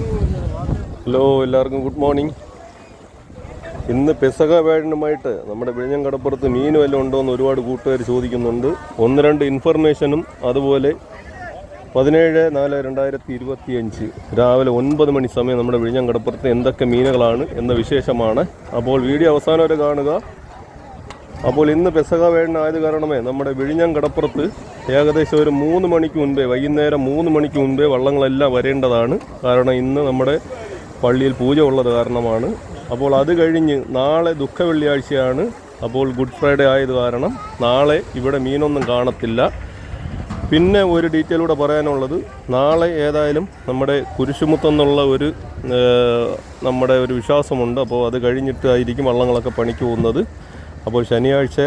Hello എല്ലാവർക്കും good morning ഇന്ന് പെസക വേഴനുമായിട്ട് നമ്മുടെ വിഴിഞ്ഞം കടപ്പുറത്ത് മീൻ വല്ലതും ഉണ്ടോ എന്ന് ഒരുപാട് കൂട്ടുകാർ ചോദിക്കുന്നുണ്ട്. ഒന്ന് രണ്ട് ഇൻഫർമേഷനും അതുപോലെ പതിനേഴ് നാല് രണ്ടായിരത്തി ഇരുപത്തി അഞ്ച് രാവിലെ ഒൻപത് മണി സമയം നമ്മുടെ വിഴിഞ്ഞം കടപ്പുറത്ത് എന്തൊക്കെ മീനുകളാണ് എന്ന വിശേഷമാണ്. അപ്പോൾ വീഡിയോ അവസാനം വരെ കാണുക. അപ്പോൾ ഇന്ന് പെസക വേണ്ടായത് കാരണമേ നമ്മുടെ വിഴിഞ്ഞം കടപ്പുറത്ത് ഏകദേശം ഒരു മൂന്ന് മണിക്ക് മുൻപേ വൈകുന്നേരം മൂന്ന് മണിക്ക് മുൻപേ വള്ളങ്ങളെല്ലാം വരേണ്ടതാണ്. കാരണം ഇന്ന് നമ്മുടെ പള്ളിയിൽ പൂജ ഉള്ളത് കാരണമാണ്. അപ്പോൾ അത് കഴിഞ്ഞ് നാളെ ദുഃഖ വെള്ളിയാഴ്ചയാണ് അപ്പോൾ ഗുഡ് ഫ്രൈഡേ ആയത് കാരണം നാളെ ഇവിടെ മീനൊന്നും കാണത്തില്ല. പിന്നെ ഒരു ഡീറ്റെയിലൂടെ പറയാനുള്ളത് നാളെ ഏതായാലും നമ്മുടെ കുരിശുമുത്തെന്നുള്ള ഒരു നമ്മുടെ ഒരു വിശ്വാസമുണ്ട്. അപ്പോൾ അത് കഴിഞ്ഞിട്ടായിരിക്കും വള്ളങ്ങളൊക്കെ പണിക്ക് പോകുന്നത്. അപ്പോൾ ശനിയാഴ്ച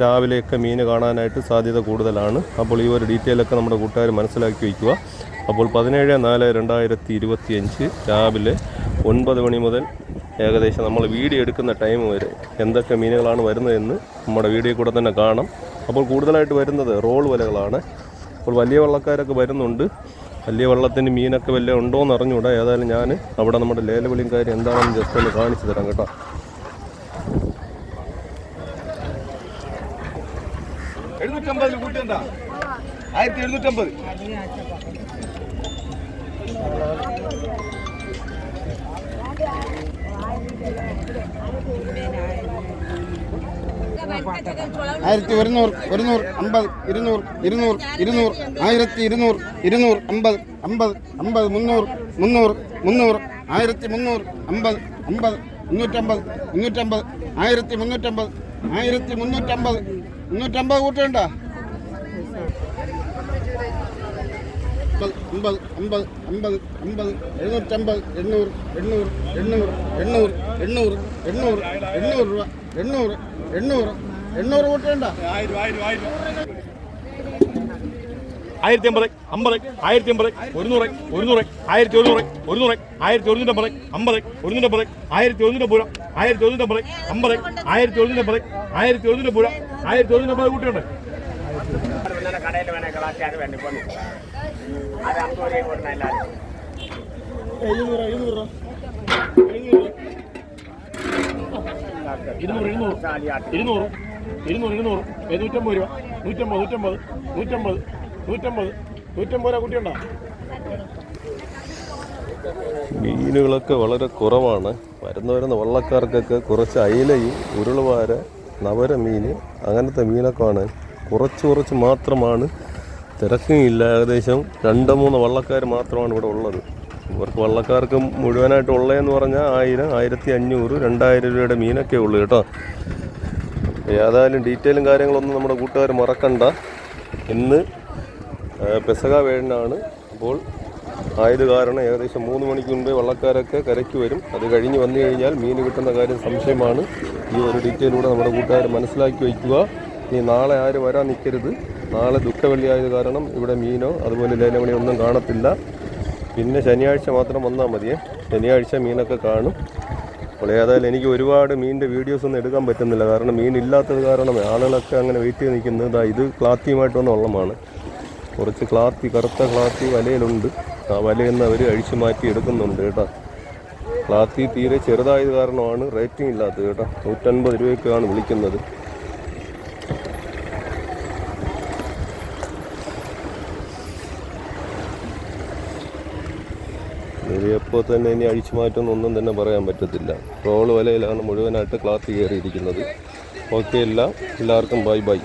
രാവിലെയൊക്കെ മീൻ കാണാനായിട്ട് സാധ്യത കൂടുതലാണ്. അപ്പോൾ ഈ ഒരു ഡീറ്റെയിലൊക്കെ നമ്മുടെ കൂട്ടുകാർ മനസ്സിലാക്കി വയ്ക്കുക. അപ്പോൾ പതിനേഴ് നാല് രണ്ടായിരത്തി ഇരുപത്തി അഞ്ച് രാവിലെ ഒൻപത് മണി മുതൽ ഏകദേശം നമ്മൾ വീഡിയോ എടുക്കുന്ന ടൈം വരെ എന്തൊക്കെ മീനുകളാണ് വരുന്നതെന്ന് നമ്മുടെ വീഡിയോ കൂടെ തന്നെ കാണാം. അപ്പോൾ കൂടുതലായിട്ട് വരുന്നത് റോൾ വലകളാണ്. അപ്പോൾ വലിയ വള്ളക്കാരൊക്കെ വരുന്നുണ്ട്. വലിയ വള്ളത്തിന് മീനൊക്കെ വല്ല ഉണ്ടോ എന്ന് അറിഞ്ഞുകൂടാ. ഏതായാലും ഞാൻ അവിടെ നമ്മുടെ ലേലവിളിയും കാര്യം എന്താണെന്ന് ജസ്റ്റ് ഒന്ന് കാണിച്ചു തരാം കേട്ടോ. എഴുന്നൂറ്റമ്പതിൽ കൂട്ടിയുണ്ടാ ആയിരത്തി എഴുന്നൂറ്റമ്പത്. ആയിരത്തി ഒരുന്നൂറ് ഒരുന്നൂറ് അമ്പത് ഇരുന്നൂറ് ഇരുന്നൂറ് ഇരുന്നൂറ് ആയിരത്തി ഇരുന്നൂറ് ഇരുന്നൂറ് അമ്പത് അമ്പത് അമ്പത് മുന്നൂറ് മുന്നൂറ് മുന്നൂറ് ആയിരത്തി മുന്നൂറ് അമ്പത് അമ്പത് മുന്നൂറ്റമ്പത് മുന്നൂറ്റമ്പത് ആയിരത്തി മുന്നൂറ്റമ്പത് ആയിരത്തി മുന്നൂറ്റമ്പത് മുന്നൂറ്റമ്പത് കൂട്ടണ്ട. അമ്പത് അമ്പത് അമ്പത് അമ്പത് എഴുന്നൂറ്റമ്പത് എണ്ണൂറ് എണ്ണൂറ് എണ്ണൂറ് എണ്ണൂറ് എണ്ണൂറ് എണ്ണൂറ് എണ്ണൂറ് രൂപ എണ്ണൂറ് എണ്ണൂറ് എണ്ണൂറ് കൂട്ടണ്ട. ആയിരത്തി അമ്പത് അമ്പത് ആയിരത്തി അമ്പത് ഒരുന്നൂറ് ഒരുന്നൂറ് ആയിരത്തി ഒരുന്നൂറ് ഒരുന്നൂറ് ആയിരത്തി ഒരുന്നൂറ്റമ്പത് അമ്പത് ഒരുന്നൂറ്റമ്പത് ആയിരത്തി ഒരുന്നൂറ്റമ്പത് ആയിരത്തി ഒരുന്നൂറ്റമ്പത് അമ്പത് ആയിരത്തി ഒരുന്നൂറ്റമ്പത് ആയിരത്തി അമ്പത് ആയിരത്തി ഒരുന്നൂറ്റമ്പത് കൂട്ടിയുണ്ട്. കടയിൽ വേണേ കളാച്ചാൽ വേണ്ടി പോന്നു അത് എല്ലാവരും ഇരുന്നൂറ് ഇരുന്നൂറ് ഇരുന്നൂറ് ഇരുന്നൂറ് ഇരുന്നൂറ് നൂറ്റമ്പത് രൂപ നൂറ്റമ്പത് നൂറ്റമ്പത് നൂറ്റമ്പത് നൂറ്റമ്പത്. നൂറ്റമ്പത് രൂപ കൂട്ടിയുണ്ടോ? മീനുകളൊക്കെ വളരെ കുറവാണ്. വരുന്ന വരുന്ന വള്ളക്കാർക്കൊക്കെ കുറച്ച് അയിലയും ഉരുളുവാര നവര മീൻ അങ്ങനത്തെ മീനൊക്കെയാണ്. കുറച്ച് കുറച്ച് മാത്രമാണ്. തിരക്കുമില്ല ഏകദേശം രണ്ട് മൂന്ന് വള്ളക്കാർ മാത്രമാണ് ഇവിടെ ഉള്ളത്. ഇവർക്ക് വള്ളക്കാർക്ക് മുഴുവനായിട്ട് ഉള്ളതെന്ന് പറഞ്ഞാൽ ആയിരം ആയിരത്തി അഞ്ഞൂറ് രണ്ടായിരം രൂപയുടെ മീനൊക്കെ ഉള്ളു കേട്ടോ. ഏതായാലും ഡീറ്റെയിലും കാര്യങ്ങളൊന്നും നമ്മുടെ കൂട്ടുകാർ മറക്കണ്ട. ഇന്ന് പെസക വേഴനാണ് അപ്പോൾ ആയത് കാരണം ഏകദേശം മൂന്ന് മണിക്ക് മുമ്പേ വള്ളക്കാരൊക്കെ കരയ്ക്ക് വരും. അത് കഴിഞ്ഞ് വന്നു കഴിഞ്ഞാൽ മീൻ കിട്ടുന്ന കാര്യം സംശയമാണ്. ഈ ഒരു ഡീറ്റെയിലൂടെ നമ്മുടെ കൂട്ടുകാർ മനസ്സിലാക്കി വയ്ക്കുക. ഇനി നാളെ ആരും വരാൻ നിൽക്കരുത്. നാളെ ദുഃഖവെള്ളി ആയത് കാരണം ഇവിടെ മീനോ അതുപോലെ ലേലമണിയോ ഒന്നും കാണത്തില്ല. പിന്നെ ശനിയാഴ്ച മാത്രം വന്നാൽ മതിയേ. ശനിയാഴ്ച മീനൊക്കെ കാണും. അപ്പോൾ ഏതായാലും എനിക്ക് ഒരുപാട് മീനിന്റെ വീഡിയോസ് ഒന്നും എടുക്കാൻ പറ്റുന്നില്ല. കാരണം മീൻ ഇല്ലാത്തത് കാരണം ആളുകളൊക്കെ അങ്ങനെ വെയിറ്റ് ചെയ്ത് നിൽക്കുന്നത്. ഇത് ക്ലാത്തിയുമായിട്ട് വന്ന വള്ളമാണ്. കുറച്ച് ക്ലാത്തി കറുത്ത ക്ലാത്തി വലയിലുണ്ട്. ആ വലയെന്ന് അവർ അഴിച്ചു മാറ്റി എടുക്കുന്നുണ്ട് കേട്ടോ. ക്ലാത്തി തീരെ ചെറുതായത് കാരണമാണ് റേറ്റിംഗ് ഇല്ലാത്തത് കേട്ടോ. നൂറ്റൻപത് രൂപയ്ക്കാണ് വിളിക്കുന്നത്. എപ്പോൾ തന്നെ ഇനി അഴിച്ചു മാറ്റുമെന്നൊന്നും തന്നെ പറയാൻ പറ്റത്തില്ല. റോൾ വലയിലാണ് മുഴുവനായിട്ട് ക്ലാത്ത് കയറിയിരിക്കുന്നത്. ഓക്കെ എല്ലാം എല്ലാവർക്കും ബൈ ബൈ.